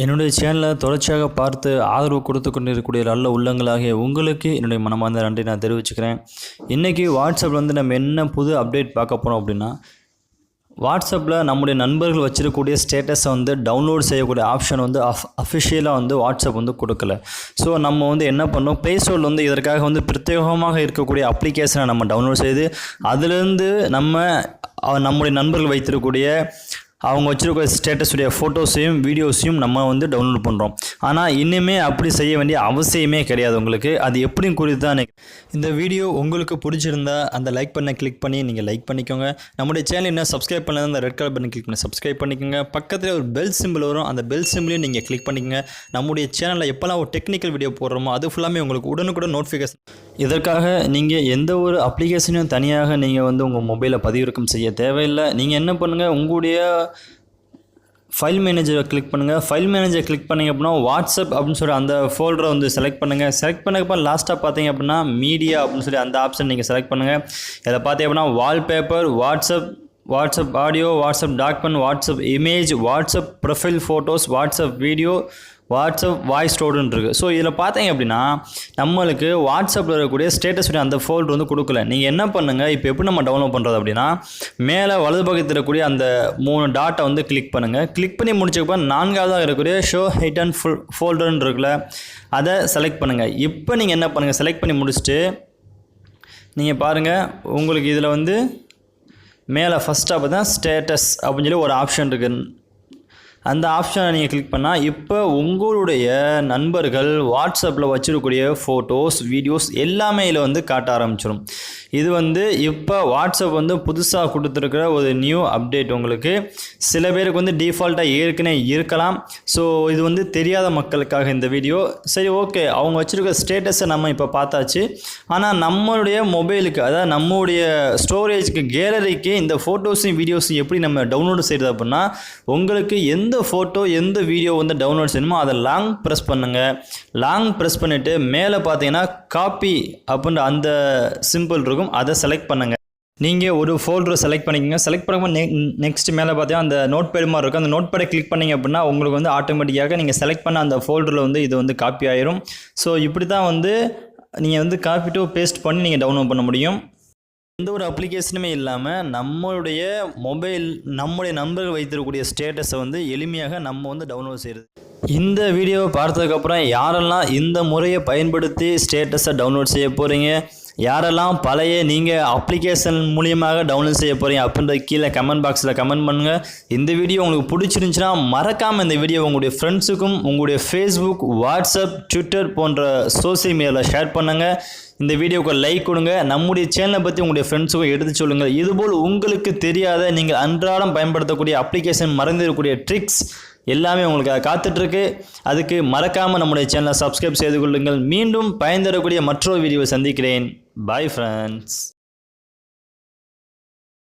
என்னுடைய சேனலை தொடர்ச்சியாக பார்த்து ஆதரவு கொடுத்து கொண்டிருக்கக்கூடிய நல்ல உள்ளங்களாகிய உங்களுக்கு என்னுடைய மனமார்ந்த நன்றி நான் தெரிவிச்சுக்கிறேன். இன்றைக்கி வாட்ஸ்அப்பில் வந்து நம்ம என்ன புது அப்டேட் பார்க்க போகிறோம் அப்படின்னா வாட்ஸ்அப்பில் நம்முடைய நண்பர்கள் வச்சுருக்கக்கூடிய ஸ்டேட்டஸை வந்து டவுன்லோட் செய்யக்கூடிய ஆப்ஷன் வந்து அஃப் அஃபிஷியலாக வந்து வாட்ஸ்அப் வந்து கொடுக்கல. ஸோ நம்ம வந்து என்ன பண்ணோம்? ப்ளே ஸ்டோரில் வந்து இதற்காக வந்து பிரத்யேகமாக இருக்கக்கூடிய அப்ளிகேஷனை நம்ம டவுன்லோட் செய்து அதிலிருந்து நம்ம நம்முடைய நண்பர்கள் வைத்திருக்கக்கூடிய அவங்க வச்சுருக்க ஸ்டேட்டஸுடைய ஃபோட்டோஸையும் வீடியோஸையும் நம்ம வந்து டவுன்லோட் பண்ணுறோம் ஆனால் இன்னுமே அப்படி செய்ய வேண்டிய அவசியமே கிடையாது உங்களுக்கு. அது எப்படியும் குறித்து தான் எனக்கு இந்த வீடியோ உங்களுக்கு பிடிச்சிருந்தா அந்த லைக் பண்ண கிளிக் பண்ணி நீங்கள் லைக் பண்ணிக்கோங்க. நம்முடைய சேனல் என்ன சப்ஸ்கிரைப் பண்ணல அந்த ரெட் கலர் பண்ணி கிளிக் பண்ணி சப்ஸ்கிரைப் பண்ணிக்கோங்க. பக்கத்தில் ஒரு பெல் சிம்பிள் வரும். அந்த பெல் சிம்பிளையும் நீங்கள் கிளிக் பண்ணிக்கோங்க. நம்முடைய சேனலில் எப்போல்லாம் ஒரு டெக்னிக்கல் வீடியோ போடுறோமோ அது ஃபுல்லாமே உங்களுக்கு உடனுக்குடன் நோட்டிஃபிகேஷன் இதற்காக நீங்கள் எந்த ஒரு அப்ளிகேஷனையும் தனியாக நீங்கள் வந்து உங்கள் மொபைலில் பதிவிறக்கம் செய்ய தேவையில்லை. நீங்கள் என்ன பண்ணுங்கள் உங்களுடைய ஃபைல் மேனேஜரை கிளிக் பண்ணுங்கள் ஃபைல் மேனேஜர் கிளிக் பண்ணிங்க அப்படின்னா வாட்ஸ்அப் அப்படின்னு சொல்லி அந்த ஃபோல்டரை வந்து செலக்ட் பண்ணுங்கள் செலக்ட் பண்ணக்கப்புறம் லாஸ்ட்டாக பார்த்தீங்க அப்படின்னா மீடியா அப்படின்னு சொல்லி அந்த ஆப்ஷன் நீங்கள் செலக்ட் பண்ணுங்கள் இதில் பார்த்தீங்க அப்படின்னா wallpaper WhatsApp WhatsApp audio WhatsApp document WhatsApp image WhatsApp profile photos WhatsApp video WhatsApp voice ஸ்டோடுன்னு இருக்குது ஸோ இதில் பார்த்தீங்க அப்படின்னா நம்மளுக்கு வாட்ஸ்அப்பில் இருக்கக்கூடிய ஸ்டேட்டஸ் அந்த ஃபோல்டர் வந்து கொடுக்கல. நீங்கள் என்ன பண்ணுங்கள் இப்போ எப்படி நம்ம டவுன்லோட் பண்ணுறது அப்படின்னா மேலே வலது பக்கத்தில் இருக்கக்கூடிய அந்த மூணு டாட்டை வந்து கிளிக் பண்ணுங்கள் கிளிக் பண்ணி முடிச்சப்போ நான்காவதாக இருக்கக்கூடிய ஷோ ஹைட் அண்ட் ஃபுல் ஃபோல்டர்னு இருக்குல்ல அதை செலக்ட் பண்ணுங்கள் இப்போ நீங்கள் என்ன பண்ணுங்கள் செலக்ட் பண்ணி முடிச்சுட்டு நீங்கள் பாருங்கள் உங்களுக்கு இதில் வந்து மேலே ஃபஸ்ட்டாக பார்த்தா ஸ்டேட்டஸ் அப்படின்னு சொல்லி ஒரு ஆப்ஷன் இருக்குது அந்த ஆப்ஷனை நீங்கள் கிளிக் பண்ணால் இப்போ உங்களுடைய நண்பர்கள் வாட்ஸ்அப்பில் வச்சுருக்கக்கூடிய ஃபோட்டோஸ் வீடியோஸ் எல்லாமே இதில் வந்து காட்ட ஆரம்பிச்சிடும் இது வந்து இப்போ வாட்ஸ்அப் வந்து புதுசாக கொடுத்துருக்குற ஒரு நியூ அப்டேட் உங்களுக்கு. சில பேருக்கு வந்து டிஃபால்ட்டாக ஏற்கனவே இருக்கலாம். ஸோ இது வந்து தெரியாத மக்களுக்காக இந்த வீடியோ சரி ஓகே அவங்க வச்சுருக்க ஸ்டேட்டஸை நம்ம இப்போ பார்த்தாச்சு. ஆனால் நம்மளுடைய மொபைலுக்கு அதாவது நம்மளுடைய ஸ்டோரேஜ்க்கு கேலரிக்கு இந்த ஃபோட்டோஸையும் வீடியோஸையும் எப்படி நம்ம டவுன்லோடு செய்கிறது அப்படின்னா உங்களுக்கு எந்த ஃபோட்டோ எந்த வீடியோ வந்து டவுன்லோட் செய்யணுமோ அதை லாங் ப்ரெஸ் பண்ணுங்கள் லாங் ப்ரெஸ் பண்ணிவிட்டு மேலே பார்த்தீங்கன்னா காப்பி அப்படின்ற அந்த சிம்பிள் இருக்கும். அதை செலக்ட் பண்ணுங்கள் நீங்கள் ஒரு ஃபோல்டரை செலக்ட் பண்ணிக்கோங்க. செலக்ட் பண்ணும்போது நெ நெக்ஸ்ட் மேலே பார்த்தீங்கன்னா அந்த நோட் பேட் மாதிரி இருக்கும். அந்த நோட் பேடை கிளிக் பண்ணிங்க அப்படின்னா உங்களுக்கு வந்து ஆட்டோமேட்டிக்காக நீங்கள் செலக்ட் பண்ண அந்த ஃபோல்டரில் வந்து இது வந்து காப்பி ஆயிரும். ஸோ இப்படி தான் வந்து நீங்கள் வந்து காப்பி டு பேஸ்ட் பண்ணி நீங்கள் டவுன்லோட் பண்ண முடியும். எந்த ஒரு அப்ளிகேஷனுமே இல்லாமல் நம்மளுடைய மொபைல் நம்முடைய நண்பர்கள் வைத்திருக்கக்கூடிய ஸ்டேட்டஸை வந்து எளிமையாக நம்ம வந்து டவுன்லோட் செய்கிறது இந்த வீடியோவை பார்த்ததுக்கப்புறம் யாரெல்லாம் இந்த முறையை பயன்படுத்தி ஸ்டேட்டஸை டவுன்லோட் செய்ய போகிறீங்க யாரெல்லாம் பழைய நீங்கள் அப்ளிகேஷன் மூலியமாக டவுன்லோட் செய்ய போகிறீங்க அப்படின்றது கீழே கமெண்ட் பாக்ஸில் கமெண்ட் பண்ணுங்கள் இந்த வீடியோ உங்களுக்கு பிடிச்சிருந்துச்சுன்னா மறக்காமல் இந்த வீடியோ உங்களுடைய ஃப்ரெண்ட்ஸுக்கும் உங்களுடைய ஃபேஸ்புக் வாட்ஸ்அப் ட்விட்டர் போன்ற சோசியல் மீடியாவில் ஷேர் பண்ணுங்கள் இந்த வீடியோவுக்கு லைக் கொடுங்க. நம்முடைய சேனலை பற்றி உங்களுடைய ஃப்ரெண்ட்ஸுக்கும் எடுத்து சொல்லுங்கள் இதுபோல் உங்களுக்கு தெரியாத நீங்கள் அன்றாடம் பயன்படுத்தக்கூடிய அப்ளிகேஷன் மறந்திருக்கக்கூடிய ட்ரிக்ஸ் எல்லாமே உங்களுக்கு காத்துட்ருக்கு. அதுக்கு மறக்காமல் நம்முடைய சேனலை சப்ஸ்கிரைப் செய்து கொள்ளுங்கள். மீண்டும் பயன் தரக்கூடிய மற்றொரு வீடியோவை சந்திக்கிறேன். Bye friends.